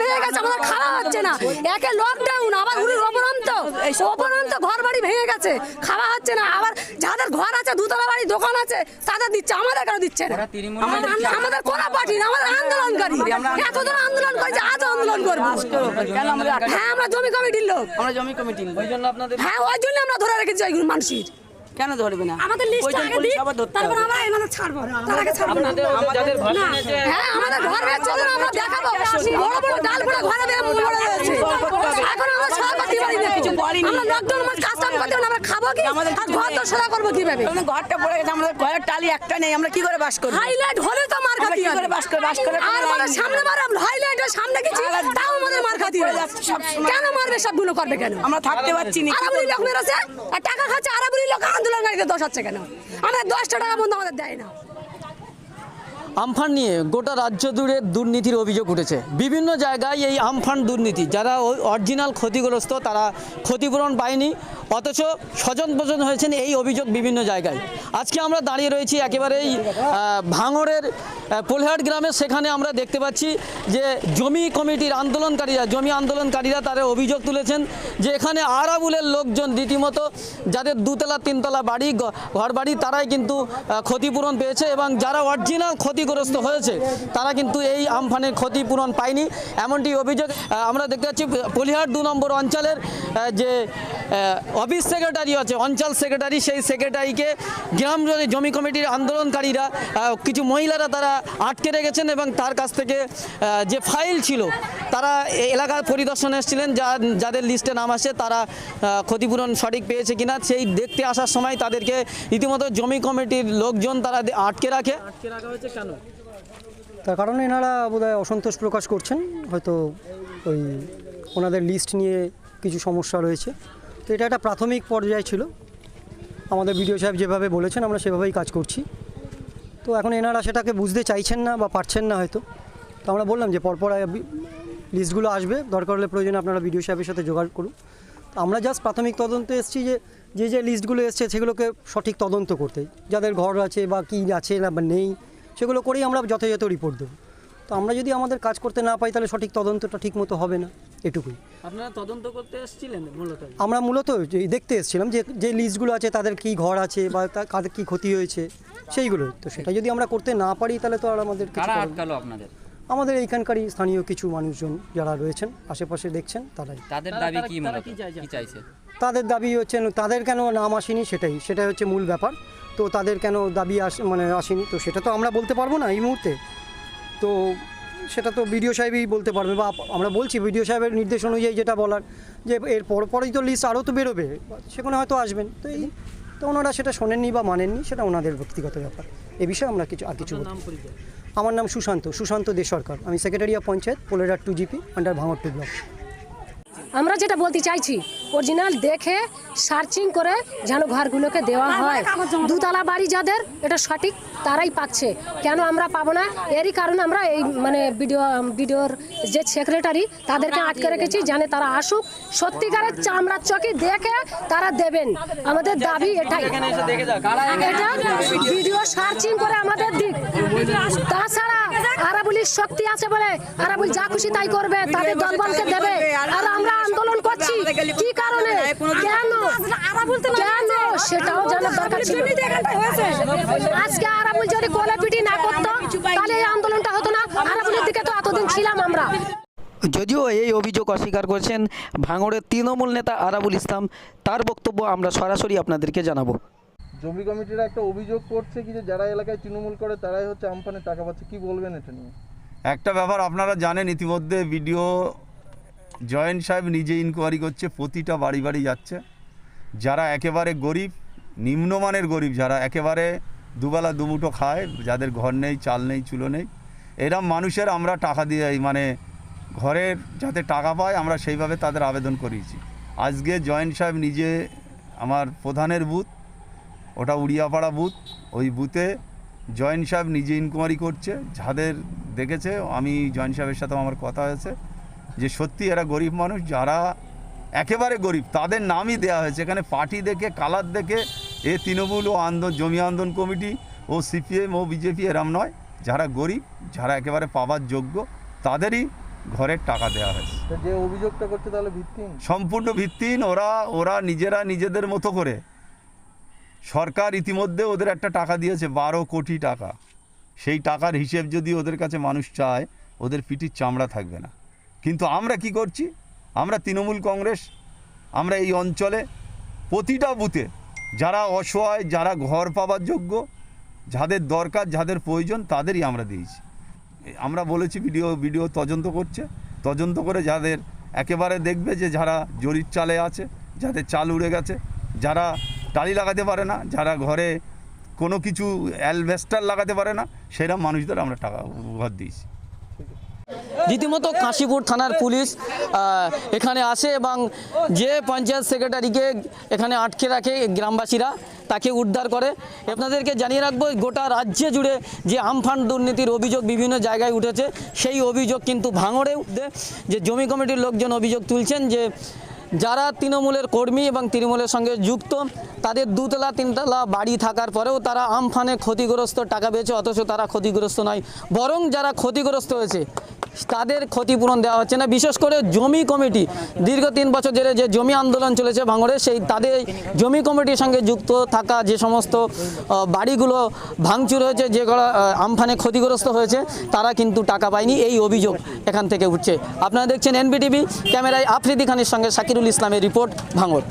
ভেঙে গেছে আমাদের খাওয়া হচ্ছে না। একে লকডাউন আবার উনি অপরন্ত। অপরন্ত ঘর বাড়ি ভেঙে গেছে খাওয়া হচ্ছে না। আবার যাদের ঘর আছে দুতলা বাড়ি দোকান আছে তাদের দিচ্ছে আমাদের কেন দিচ্ছে না? আমাদের কোন পার্টি আমাদের আন্দোলনকারী। এতদিন আন্দোলন করেছে আজ আন্দোলন করব। হ্যাঁ আমরা জমি কমিটির লোক। আমরা জমি কমিটি ওই হ্যাঁ ওই জন্য আমরা ধরে রেখেছি ওইগুলো মানুষের। কেন ধরবে না? আমাদের লিস্ট আগে দি দিই তারপর আমরা এনাদের ছাড়বো তার আগে ছাড়বো। না আমাদের হ্যাঁ আমাদের ঘর বেচছে আমরা দেখাবো। বড় বড় ডাল বড় ঘরে বেয়ে বড় রয়েছে এখন আমরা সব না কিছু। আমরা লকডাউন মাস কাজ কাম করতে আমরা খাব কি? আমাদের আর ঘর তো। করব কীভাবে? ঘরটা পড়ে গেছে আমাদের ঘরের টালি একটা নেই আমরা কি করে বাস করব? হাইলাইট হলে তো মার আমরা খাতি কি করে বাস করে বাস করে আর মানে সামনে মারা হাইলাইটের সামনে কিছু? তাও আমাদের মার খাতি হবে। কেন মারবে সবগুলো করবে কেন? আমরা থাকতে পারছি না আরাবুরি লোক মেরেছে আর টাকা খাচ্ছে আরাবুরি লোক আন্দোলনকারীদের দোষ হচ্ছে কেন? আমাদের দশটা টাকা বন্ধু আমাদের দেয় না। আমফান নিয়ে গোটা রাজ্য জুড়ে দুর্নীতির অভিযোগ উঠেছে। বিভিন্ন জায়গায় এই আমফান দুর্নীতি, যারা অরিজিনাল ক্ষতিগ্রস্ত তারা ক্ষতিপূরণ পায়নি, অথচ স্বজন পোষণ হয়েছেন এই অভিযোগ বিভিন্ন জায়গায়। আজকে আমরা দাঁড়িয়ে রয়েছি একেবারেই ভাঙড়ের পোলহাট গ্রামে। সেখানে আমরা দেখতে পাচ্ছি যে জমি কমিটির আন্দোলনকারীরা, জমি আন্দোলনকারীরা তারা অভিযোগ তুলেছেন যে এখানে আরাবুলের লোকজন রীতিমতো, যাদের দুতলা, তিনতলা বাড়ি ঘর বাড়ি তারাই কিন্তু ক্ষতিপূরণ পেয়েছে এবং যারা অরিজিনাল ক্ষতিগ্রস্ত হয়েছে, তারা কিন্তু এই আমফানের ক্ষতিপূরণ পায়নি। এমনটি অভিযোগ আমরা দেখতে পাচ্ছি পলিহাট দু নম্বর অঞ্চলের যে অফিস সেক্রেটারি আছে, অঞ্চল সেক্রেটারি সেই সেক্রেটারিকে গ্রাম জমি কমিটির আন্দোলনকারীরা কিছু মহিলারা তারা আটকে রেখেছেন এবং তার কাছ থেকে যে ফাইল ছিল তারা এ- এলাকার পরিদর্শনে এসেছিলেন যা যাদের লিস্টে নাম আসে তারা ক্ষতিপূরণ সঠিক পেয়েছে কিনা সেই দেখতে আসার সময় তাদেরকে রীতিমতো জমি কমিটির লোকজন তারা আটকে রাখে। আটকে রাখা হয়েছে কেন? তার কারণে এনারা বোধহয় অসন্তোষ প্রকাশ করছেন হয়তো ওই ওনাদের লিস্ট নিয়ে কিছু সমস্যা রয়েছে। তো এটা একটা প্রাথমিক পর্যায়ে ছিল। আমাদের বিডিও সাহেব যেভাবে বলেছেন, আমরা সেভাবেই কাজ করছি। তো এখন এনারা সেটাকে বুঝতে চাইছেন না বা পারছেন না হয়তো। তো আমরা বললাম যে পরপর লিস্টগুলো আসবে, দরকার হলে প্রয়োজনে আপনারা বিডিও সাহেবের সাথে জোগাড় করুন। আমরা জাস্ট প্রাথমিক তদন্তে এসেছি যে যে যে লিস্টগুলো এসছে সেগুলোকে সঠিক তদন্ত করতে, যাদের ঘর আছে বা কী আছে না বা নেই, সেগুলো করেই আমরা যথাযথ রিপোর্ট দেবো। তো আমরা যদি আমাদের কাজ করতে না পাই তাহলে সঠিক তদন্তটা ঠিক মতো হবে না। এটুকুই। আপনারা তদন্ত করতে এসেছিলেন মূলত? আমরা মূলত যে দেখতে এসেছিলাম যে যে লিস্টগুলো আছে তাদের কি ঘর আছে বা কাদের কী ক্ষতি হয়েছে সেইগুলো। তো সেটা যদি আমরা করতে না পারি তাহলে তো আর আমাদের কারা আটকালো আপনাদের? আমাদের এইখানকারই স্থানীয় কিছু মানুষজন যারা রয়েছেন আশেপাশে দেখছেন তারাই। তাদের দাবি কি তারা মূলত? কি চাইছে? কি চাইছে? তাদের দাবি হচ্ছে তাদের কেন নাম আসেনি সেটাই সেটাই হচ্ছে মূল ব্যাপার। তো তাদের কেন দাবি আস মানে আসেনি তো সেটা তো আমরা বলতে পারব না এই মুহূর্তে। তো সেটা তো বিডিও সাহেবই বলতে পারবে বা আপ- আমরা বলছি বিডিও সাহেবের নির্দেশ অনুযায়ী যেটা বলার যে এর পর পরেই তো লিস্ট আরও তো বেরোবে সেখানে হয়তো আসবেন। তো এই তো ওনারা সেটা শোনেননি বা মানেননি সেটা ওনাদের ব্যক্তিগত ব্যাপার। এ বিষয়ে আমরা কিছু আর কিছু আমার নাম সুশান্ত সুশান্ত দে সরকার। আমি secretary of panchayat পোলেরার two GP under Bhangar two block আমরা যেটা বলতে চাইছি অরিজিনাল দেখে সার্চিং করে যেন ঘরগুলোকে দেওয়া হয়। দুতলা বাড়ি যাদের এটা সঠিক তারাই পাচ্ছে। কেন আমরা পাবো না? এরই কারণে আমরা এই মানে ভিডিও ভিডিওর যে সেক্রেটারি তাদেরকে আটকে রেখেছি জানে তারা আসুক। সত্যিকারের চামড়ার চকি দেখে তারা দেবেন। আমাদের দাবি এটাই। এটা ভিডিও সার্চিং করে আমাদের দিক। তাছাড়া আরাবুলির শক্তি আছে বলে আরাবুল যা খুশি তাই করবে তাদের দলবলকে দেবে। আর আমরা আন্দোলন করছি। কি কারণে? কেন কেন? সেটাও জানার দরকার ছিল। আজকে আরাবুল যদি না করতো তাহলে এই আন্দোলনটা হতো না। আরাবুলের দিকে তো এতদিন ছিলাম আমরা। যদিও এই অভিযোগ অস্বীকার করেছেন ভাঙড়ের তৃণমূল নেতা আরাবুল ইসলাম তার বক্তব্য আমরা সরাসরি আপনাদেরকে জানাব। জমি কমিটিরা একটা অভিযোগ করছে কি যে যারা এলাকায় তৃণমূল করে তারাই হচ্ছে আমফানে টাকা পাচ্ছে। কি বলবেন এটা নিয়ে? একটা ব্যাপার আপনারা জানেন ইতিমধ্যে ভিডিও জয়েন্ট সাহেব নিজে ইনকোয়ারি করছে, প্রতিটা বাড়ি বাড়ি যাচ্ছে। যারা একেবারে গরিব, নিম্নমানের গরিব, যারা একেবারে দুবেলা দুমুঠো খায়, যাদের ঘর নেই, চাল নেই, চুলো নেই এরম মানুষের আমরা টাকা দিয়ে মানে ঘরের যাতে টাকা পায়, আমরা সেইভাবে তাদের আবেদন করিয়েছি। আজকে জয়েন্ট সাহেব নিজে আমার প্রধানের বুথ, ওটা উড়িয়াপাড়া বুথ, ওই বুথে জয়েন্ট সাহেব নিজে ইনকোয়ারি করছে, যাদের দেখেছে, আমি জয়েন্ট সাহেবের সাথেও আমার কথা হয়েছে যে সত্যি এরা গরিব মানুষ যারা একেবারে গরিব তাদের নামই দেওয়া হয়েছে। এখানে পার্টি দেখে কালার দেখে এ তৃণমূল ও আন্দোলন জমি আন্দোলন কমিটি ও সিপিএম ও বিজেপি এরম নয়। যারা গরিব যারা একেবারে পাবার যোগ্য তাদেরই ঘরের টাকা দেওয়া হয়েছে। যে অভিযোগটা করছে তাহলে ভিত্তিহীন? সম্পূর্ণ ভিত্তিহীন। ওরা ওরা নিজেরা নিজেদের মতো করে। সরকার ইতিমধ্যে ওদের একটা টাকা দিয়েছে বারো কোটি টাকা। সেই টাকার হিসেব যদি ওদের কাছে মানুষ চায় ওদের পিঠির চামড়া থাকবে না। কিন্তু আমরা কি করছি? আমরা তৃণমূল কংগ্রেস, আমরা এই অঞ্চলে প্রতিটা বুথে যারা অসহায়, যারা ঘর পাবার যোগ্য, যাদের দরকার, যাদের প্রয়োজন, তাদেরই আমরা দিয়েছি। আমরা বলেছি ভিডিও ভিডিও তদন্ত করছে। তদন্ত করে যাদের একেবারে দেখবে যে যারা জরির চালে আছে, যাদের চাল উড়ে গেছে, যারা টালি লাগাতে পারে না, যারা ঘরে কোনো কিছু অ্যালভেস্টার লাগাতে পারে না সেরকম মানুষদের আমরা টাকা ঘর দিয়েছি। রীতিমতো কাশীপুর থানার পুলিশ এখানে আসে এবং যে পঞ্চায়েত সেক্রেটারিকে এখানে আটকে রাখে গ্রামবাসীরা, তাকে উদ্ধার করে। আপনাদেরকে জানিয়ে রাখব গোটা রাজ্যে জুড়ে যে আমফান দুর্নীতির অভিযোগ বিভিন্ন জায়গায় উঠেছে, সেই অভিযোগ কিন্তু ভাঙড়ে উঠে যে জমি কমিটির লোকজন অভিযোগ তুলছেন যে, যারা তৃণমূলের কর্মী এবং তৃণমূলের সঙ্গে যুক্ত, তাদের দুতলা, তিনতলা বাড়ি থাকার পরেও তারা আমফানে ক্ষতিগ্রস্ত টাকা পেয়েছে অথচ তারা ক্ষতিগ্রস্ত নয়। বরং যারা ক্ষতিগ্রস্ত হয়েছে তাদের ক্ষতিপূরণ দেওয়া হচ্ছে না। বিশেষ করে জমি কমিটি দীর্ঘ তিন বছর ধরে যে জমি আন্দোলন চলেছে ভাঙড়ে সেই তাদের জমি কমিটির সঙ্গে যুক্ত থাকা যে সমস্ত বাড়িগুলো ভাঙচুর হয়েছে আহ, আমফানে ক্ষতিগ্রস্ত হয়েছে তারা কিন্তু টাকা পায়নি। এই অভিযোগ এখান থেকে উঠছে। আপনারা দেখছেন এনবিটিভি ক্যামেরায় আফ্রিদি খানের সঙ্গে শাকিরুল ইসলামের রিপোর্ট ভাঙড়।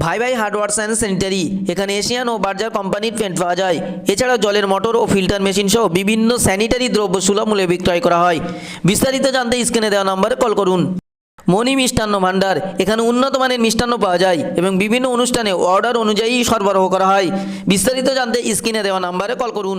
ভাই ভাই হার্ডওয়ার্স অ্যান্ড স্যানিটারি, এখানে এশিয়ান ও বার্জার কোম্পানির পেন্ট পাওয়া যায়। এছাড়াও জলের মোটর ও ফিল্টার মেশিন সহ বিভিন্ন স্যানিটারি দ্রব্য সুলভ মূল্যে বিক্রয় করা হয়। বিস্তারিত জানতে স্ক্রিনে দেওয়া নম্বরে কল করুন। মণি মিষ্টান্ন ভাণ্ডার এখানে উন্নত মানের মিষ্টান্ন পাওয়া যায় এবং বিভিন্ন অনুষ্ঠানে অর্ডার অনুযায়ী সরবরাহ করা হয়। বিস্তারিত জানতে স্ক্রিনে দেওয়া নম্বরে কল করুন।